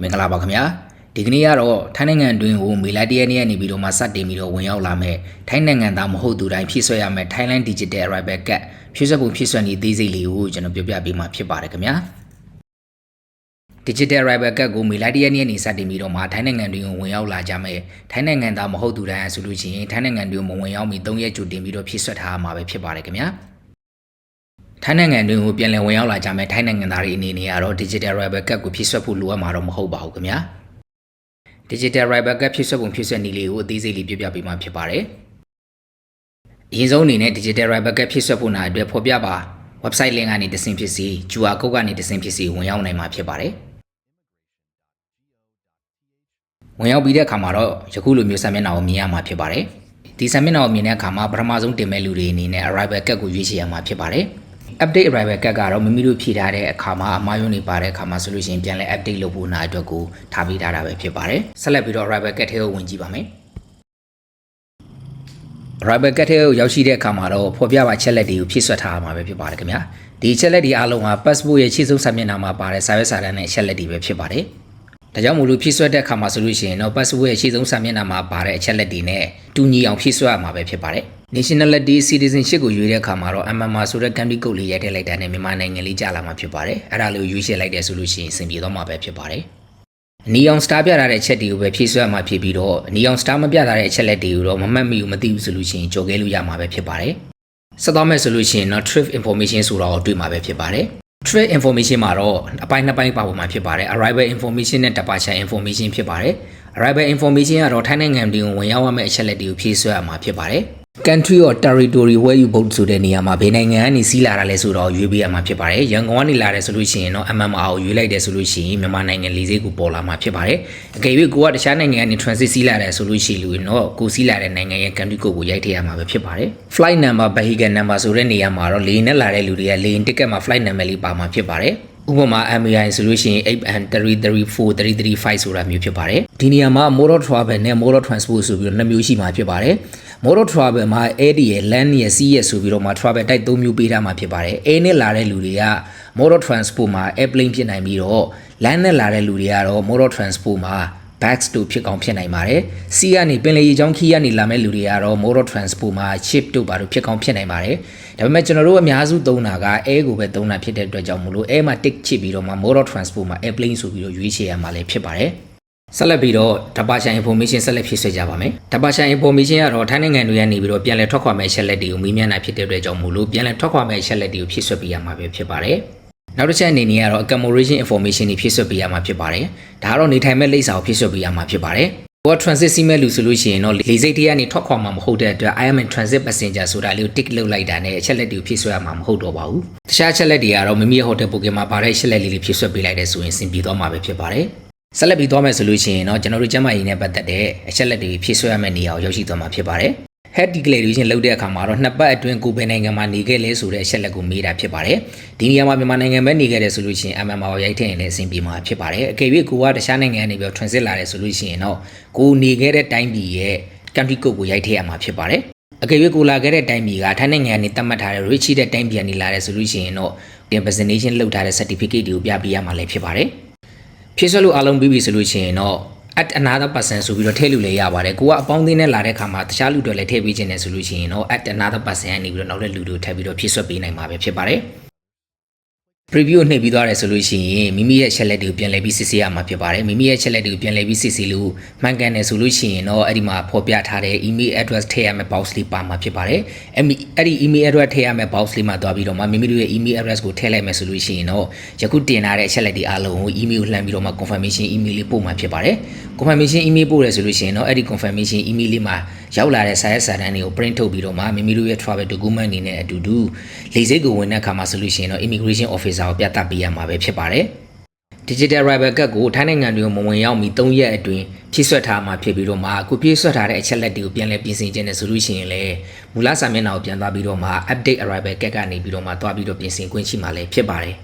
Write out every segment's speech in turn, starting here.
မင်္ဂလာပါခင်ဗျာဒီကနေ့ကတော့ထိုင်းနိုင်ငံတွင်ကိုမေလတရက်နေ့ကနေပြီးတော့မှစတင်ပြီးတော့ဝင်ရောက်လာမဲ့ထိုင်းနိုင်ငံသားမဟုတ်သူတိုင်းဖြည့်ဆွဲရမယ့် Thailand Digital Arrival Card ဖြည့်ဆွဲပုံဖြည့်ဆွဲနည်းသေးစိတ်လေးကိုကျွန်တော်ပြောပြပေးမှာဖြစ်ပါတယ်ခင်ဗျာ Digital Arrival Card ကိုမေလတရက်နေ့ကနေစတင်ပြီးတော့မှထိုင်းနိုင်ငံတွင်ကိုဝင်ရောက်လာကြမဲ့ထိုင်းနိုင်ငံသားမဟုတ်သူတိုင်းဆိုလို့ရှိရင်ထိုင်းနိုင်ငံတွင်မဝင်ရောက်မီ3ရက်ကြိုတင်ပြီးတော့ဖြည့်ဆွဲထားရမှာပဲဖြစ်ပါတယ်ခင်ဗျာ ထိုင်းနိုင်ငံတွင်ကိုပြန်လည်ဝင်ရောက်လာကြမဲ့ထိုင်းနိုင်ငံသားတွေအနေနဲ့ကတော့ Digital Rival Card ကိုဖြည့်ဆွတ်ဖို့လိုအပ်မှာတော့မဟုတ်ပါဘူးခင်ဗျာ Digital Rival Card ဖြည့်ဆွတ်ပုံဖြည့်ဆွတ်နည်းလေးကိုအသေးစိတ်လေးပြပြပေးမှာဖြစ်ပါတယ်အရင်ဆုံးအနေနဲ့ Digital Rival Card ဖြည့်ဆွတ်ဖို့နာအတွက်ဖော်ပြပါ website link ကနေတဆင့်ဖြစ်စီ QR code ကနေတဆင့်ဖြစ်စီဝင်ရောက်နိုင်မှာဖြစ်ပါတယ်ဝင်ရောက်ပြီးတဲ့အခါမှာတော့ယခုလိုမျိုးစာမျက်နှာကိုမြင်ရမှာဖြစ်ပါတယ်ဒီစာမျက်နှာကိုမြင်တဲ့အခါမှာပထမဆုံးတင်မဲ့လူတွေအနေနဲ့ Arrival Card ကိုရွေးချယ်ရမှာဖြစ်ပါတယ် update arrival ကတ်ကတော့မိမိတို့ဖြည့်ထားတဲ့အခါမှာအမှားယွင်းနေပါတဲ့အခါမှာဆိုလို့ရှိရင်ပြန်လဲ update လုပ်ဖို့နာအတွက်ကိုထားပေးထားတာပဲဖြစ်ပါတယ်ဆက်လက်ပြီးတော့ arrival ကတ်ထဲကိုဝင်ကြည့်ပါမယ် arrival ကတ်ထဲကိုရောက်ရှိတဲ့အခါမှာတော့ဖော်ပြပါချက်လက်တွေကိုဖြည့်ဆွတ်ထားရမှာပဲဖြစ်ပါတယ်ခင်ဗျာဒီချက်လက်တွေအားလုံးက passport ရဲ့ခြေဆုံးစာမျက်နှာမှာပါတဲ့စာရွက်စာတမ်းနဲ့ချက်လက်တွေပဲဖြစ်ပါတယ်ဒါကြောင့်မို့လို့ဖြည့်ဆွတ်တဲ့အခါမှာဆိုလို့ရှိရင်တော့ passport ရဲ့ခြေဆုံးစာမျက်နှာမှာပါတဲ့အချက်လက်တွေနဲ့တူညီအောင်ဖြည့်ဆွတ်ရမှာပဲဖြစ်ပါတယ် nationality citizenship ကိုရွေးတဲ့အခါမှာတော့ MMR ဆိုတဲ့ country code လေးရိုက်ထည့်လိုက်တာနဲ့မြန်မာနိုင်ငံလေးကြာလာမှာဖြစ်ပါတယ်အဲ့ဒါလေးကိုရွေးချယ်လိုက်တယ်ဆိုလို့ရှိရင်အဆင်ပြေသွားမှာပဲဖြစ်ပါတယ်နီအောင်စတာပြထားတဲ့ချက်တွေကိုပဲဖြည့်ဆွဲရမှာဖြစ်ပြီးတော့နီအောင်စတာမပြထားတဲ့အချက်လက်တွေကိုတော့မမှတ်မိဘူးမသိဘူးဆိုလို့ရှိရင်ကြော်ခဲလို့ရမှာပဲဖြစ်ပါတယ်ဆက်သွားမယ်ဆိုလို့ရှိရင်တော့ trip information ဆိုတာကိုတွေ့မှာပဲဖြစ်ပါတယ် trip information မှာတော့အပိုင်းနှစ်ပိုင်းပါပေါ်မှာဖြစ်ပါတယ် arrival information နဲ့ departure information ဖြစ်ပါတယ် arrival information ကတော့ထိုင်းနိုင်ငံတွင်ဝင်ရောက်ရမယ့်အချက်လက်တွေကိုဖြည့်ဆွဲရမှာဖြစ်ပါတယ် country or territory where you vote ဆိုတဲ့နေရာမှာဘယ်နိုင်ငံကနေစီးလာတာလဲဆိုတော့ရွေးပေးရမှာဖြစ်ပါတယ်ရန်ကုန်ကနေလာတယ်ဆိုလို့ရှိရင်တော့ MMR ကိုရွေးလိုက်တယ်ဆိုလို့ရှိရင်မြန်မာနိုင်ငံလေးစိတ်ကိုပေါ်လာမှာဖြစ်ပါတယ်အကယ်၍ကိုကတခြားနိုင်ငံကနေ transit စီးလာတယ်ဆိုလို့ရှိရင်လို့တော့ကိုစီးလာတဲ့နိုင်ငံရဲ့ country code ကိုရိုက်ထည့်ရမှာပဲဖြစ်ပါတယ် flight number vehicle number ဆိုတဲ့နေရာမှာတော့လေနဲ့လာတဲ့လူတွေကလေ ticket မှာ flight number လေးပါမှာဖြစ်ပါတယ်ဥပမာ MAI ဆိုလို့ရှိရင် 8N334 ဆိုတာမျိုးဖြစ်ပါတယ်ဒီနေရာမှာ motor travel နဲ့ motor transport ဆိုပြီးတော့နှစ်မျိုးရှိမှာဖြစ်ပါတယ် motor travel မှာ air ရဲ့ land ရဲ့ sea ရဲ့ဆိုပြီးတော့မှာ travel type ၃မျိုးပေးထားမှာဖြစ်ပါတယ် air နဲ့လာတဲ့လူတွေက motor transport မှာ airplane ဖြစ်နိုင်ပြီးတော့ land နဲ့လာတဲ့လူတွေကတော့ motor transport မှာ bags တို့ဖြစ်ကောင်းဖြစ်နိုင်ပါတယ်။ sea ကနေပင်လယ်ရေကြောင်းခီးကနေလာမဲ့လူတွေကတော့ motor transport မှာ ship တို့ဘာလို့ဖြစ်ကောင်းဖြစ်နိုင်ပါတယ်။ဒါပေမဲ့ကျွန်တော်တို့အများစုသုံးတာက air ကိုပဲသုံးတာဖြစ်တဲ့အတွက်ကြောင့်မလို့ air မှာ tick ချစ်ပြီးတော့မှ motor transport မှာ airplane ဆိုပြီးတော့ရွေးချယ်ရမှာလည်းဖြစ်ပါတယ်။ ဆက်လက်ပြီးတော့ departure information ဆက်လက်ဖြည့်ဆွဲကြပါမယ်။ departure information ကတော့ထိုင်းနိုင်ငံတွေကနေပြီးတော့ပြန်လည်ထွက်ခွာမဲ့ချက်လက်တွေကိုမေးမြန်းတာဖြစ်တဲ့အတွက်ကြောင့်မို့လို့ပြန်လည်ထွက်ခွာမဲ့ချက်လက်တွေကိုဖြည့်ဆွဲပေးရမှာပဲဖြစ်ပါတယ်။နောက်တစ်ချက်အနေနဲ့ကတော့ accommodation information တွေဖြည့်ဆွတ်ပေးရမှာဖြစ်ပါတယ်။ဒါကတော့နေထိုင်မဲ့လိပ်စာကိုဖြည့်ဆွတ်ပေးရမှာဖြစ်ပါတယ်။ဘော transit စီးမဲ့လူဆိုလို့ရှိရင်တော့လေစိတ်တရားကနေထွက်ခွာမှာမဟုတ်တဲ့အတွက် I am a transit passenger ဆိုတာလေးကို tick လုပ်လိုက်တာနဲ့အချက်လက်တွေကိုဖြည့်ဆွတ်ရမှာမဟုတ်တော့ပါဘူး။တခြားအချက်လက်တွေကတော့မိမိရဲ့ hotel booking မှာပါတဲ့အချက်လက်လေးတွေဖြည့်ဆွတ်ပေးလိုက်တဲ့ဆိုရင်စင်ပြေသွားမှာပဲဖြစ်ပါတယ်။ ဆက်လက်ပြီးသွားမယ်ဆိုလို့ရှိရင်တော့ကျွန်တော်တို့ကျမကြီးနဲ့ပတ်သက်တဲ့အချက်လက်တွေဖြည့်ဆွတ်ရမယ့်နေရာကိုရောက်ရှိသွားမှာဖြစ်ပါတယ်။ head declaration လုပ်တဲ့အခါမှာတော့နှစ်ပတ်အတွင်းကိုယ်ပဲနိုင်ငံမှာနေခဲ့လဲဆိုတဲ့အချက်လက်ကိုမေးတာဖြစ်ပါတယ်။ဒီနေရာမှာမြန်မာနိုင်ငံပဲနေခဲ့တယ်ဆိုလို့ရှိရင် MMR ကိုရိုက်ထည့်ရင်လည်းအဆင်ပြေမှာဖြစ်ပါတယ်။အကယ်၍ကိုကတခြားနိုင်ငံကနေပြီး transit လာတယ်ဆိုလို့ရှိရင်တော့ကိုနေခဲ့တဲ့တိုင်းပြည်ရဲ့ country code ကိုရိုက်ထည့်ရမှာဖြစ်ပါတယ်။အကယ်၍ကိုလာခဲ့တဲ့တိုင်းပြည်ကထိုင်းနိုင်ငံကနေသတ်မှတ်ထားတဲ့ rich တဲ့တိုင်းပြည်ကနေလာတယ်ဆိုလို့ရှိရင်တော့ vaccination လုပ်ထားတဲ့ certificate တွေကိုပြပေးရမှာလည်းဖြစ်ပါတယ်။ ဖြည့်ဆွတ်လို့အားလုံးပြီးပြီဆိုလို့ရှိရင်တော့ at another person ဆိုပြီးတော့ထည့်လို့လည်းရပါတယ်ကိုကအပေါင်းအသင်းနဲ့လာတဲ့ခါမှာတခြားလူတွေလည်းထည့်ပေးခြင်းနဲ့ဆိုလို့ရှိရင်တော့ at another person ကနေပြီးတော့နောက်တဲ့လူတွေထည့်ပြီးတော့ဖြည့်ဆွတ်ပေးနိုင်မှာပဲဖြစ်ပါတယ် preview နှိပ်ပြီးသွားတယ်ဆိုလို့ရှိရင်မိမိရဲ့ chat လက်တွေကိုပြန်လည်ပြီးစစ်ဆေးရမှာဖြစ်ပါတယ်မိမိရဲ့ chat လက်တွေကိုပြန်လည်ပြီးစစ်ဆေးလို့မှန်ကန်တယ်ဆိုလို့ရှိရင်တော့အဲ့ဒီမှာဖော်ပြထားတဲ့ email address ထည့်ရမယ့် box လေးပါမှာဖြစ်ပါတယ်အဲ့ဒီအဲ့ဒီ email address ထည့်ရမယ့် box လေးမှာသွားပြီးတော့မှမိမိတို့ရဲ့ email address ကိုထည့်လိုက်မယ်ဆိုလို့ရှိရင်တော့ယခုတင်ထားတဲ့ chat လက်တွေအားလုံးကို email ကိုလှမ်းပြီးတော့မှ confirmation email လေးပို့မှာဖြစ်ပါတယ် confirmation email ပို့ရဆိုလို့ရှိရင်တော့အဲ့ဒီ confirmation email လေးမှာရောက်လာတဲ့စာရွက်စာတမ်းတွေကို print ထုတ်ပြီးတော့မှမိမိတို့ရဲ့ travel document အနေနဲ့အတူတူလေဆိပ်ကိုဝင်တဲ့အခါမှာဆိုလို့ရှိရင်တော့ immigration officer ကိုပြသပေးရမှာပဲဖြစ်ပါတယ် digital arrival card ကိုထိုင်းနိုင်ငံတွေကိုမဝင်ရောက်မီ3ရက်အတွင်းဖြည့်ဆွတ်ထားမှာဖြစ်ပြီးတော့မှအခုဖြည့်ဆွတ်ထားတဲ့အချက်လက်တွေကိုပြန်လည်ပြင်ဆင်ခြင်းနဲ့ဆိုလို့ရှိရင်လည်းမူလစာမျက်နှာကိုပြန်သွားပြီးတော့မှ update arrival card ကနေပြီးတော့မှသွားပြီးတော့ပြင်ဆင်ခွင့်ရှိမှာလည်းဖြစ်ပါတယ်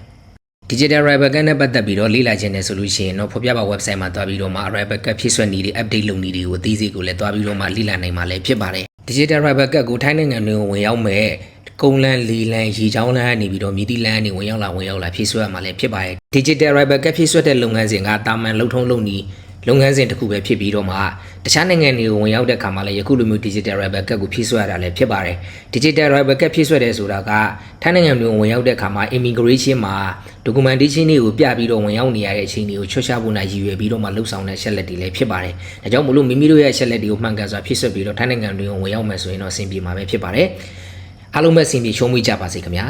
digital arrival card နဲ့ပတ်သက်ပြီးတော့လေ့လာခြင်းနဲ့ဆိုလို့ရှိရင်တော့ဖော်ပြပါ website မှာသွားပြီးတော့မှ arrival card ဖြည့်ဆွတ်နည်းတွေ update လုပ်နည်းတွေကိုအသေးစိတ်ကိုလည်းသွားပြီးတော့မှလေ့လာနိုင်မှာလည်းဖြစ်ပါတယ် digital arrival card ကိုထိုင်းနိုင်ငံတွင်ဝင်ရောက်မဲ့ ကုန်းလန်းလီလန်းရေချောင်းလန်းကနေပြီးတော့မြည်တိလန်းကနေဝင်ရောက်လာဝင်ရောက်လာဖြည့်ဆွဲရမှာလည်းဖြစ်ပါတယ် digital rival ကဖြည့်ဆွဲတဲ့လုပ်ငန်းစဉ်ကတာမန်လုံထုံးလုံနီးလုပ်ငန်းစဉ်တစ်ခုပဲဖြစ်ပြီးတော့မှတခြားနိုင်ငံတွေကိုဝင်ရောက်တဲ့အခါမှာလည်းယခုလိုမျိုး digital rival ကကိုဖြည့်ဆွဲရတာလည်းဖြစ်ပါတယ် digital rival ကဖြည့်ဆွဲတယ်ဆိုတာကထိုင်းနိုင်ငံမျိုးဝင်ရောက်တဲ့အခါမှာ immigration မှာ documentation တွေကိုပြပြီးတော့ဝင်ရောက်နေရတဲ့အချိန်တွေကိုချွတ်ချဖို့နိုင်ရည်ရွယ်ပြီးတော့မှလှုပ်ဆောင်တဲ့ရှက်လက်တွေလည်းဖြစ်ပါတယ်ဒါကြောင့်မလို့မိမိတို့ရဲ့ရှက်လက်တွေကိုမှန်ကန်စွာဖြည့်ဆွဲပြီးတော့ထိုင်းနိုင်ငံတွေကိုဝင်ရောက်မယ်ဆိုရင်တော့အဆင်ပြေမှာပဲဖြစ်ပါတယ် အားလုံးပဲအဆင်ပြေချုံးမိကြပါစေခင်ဗျာ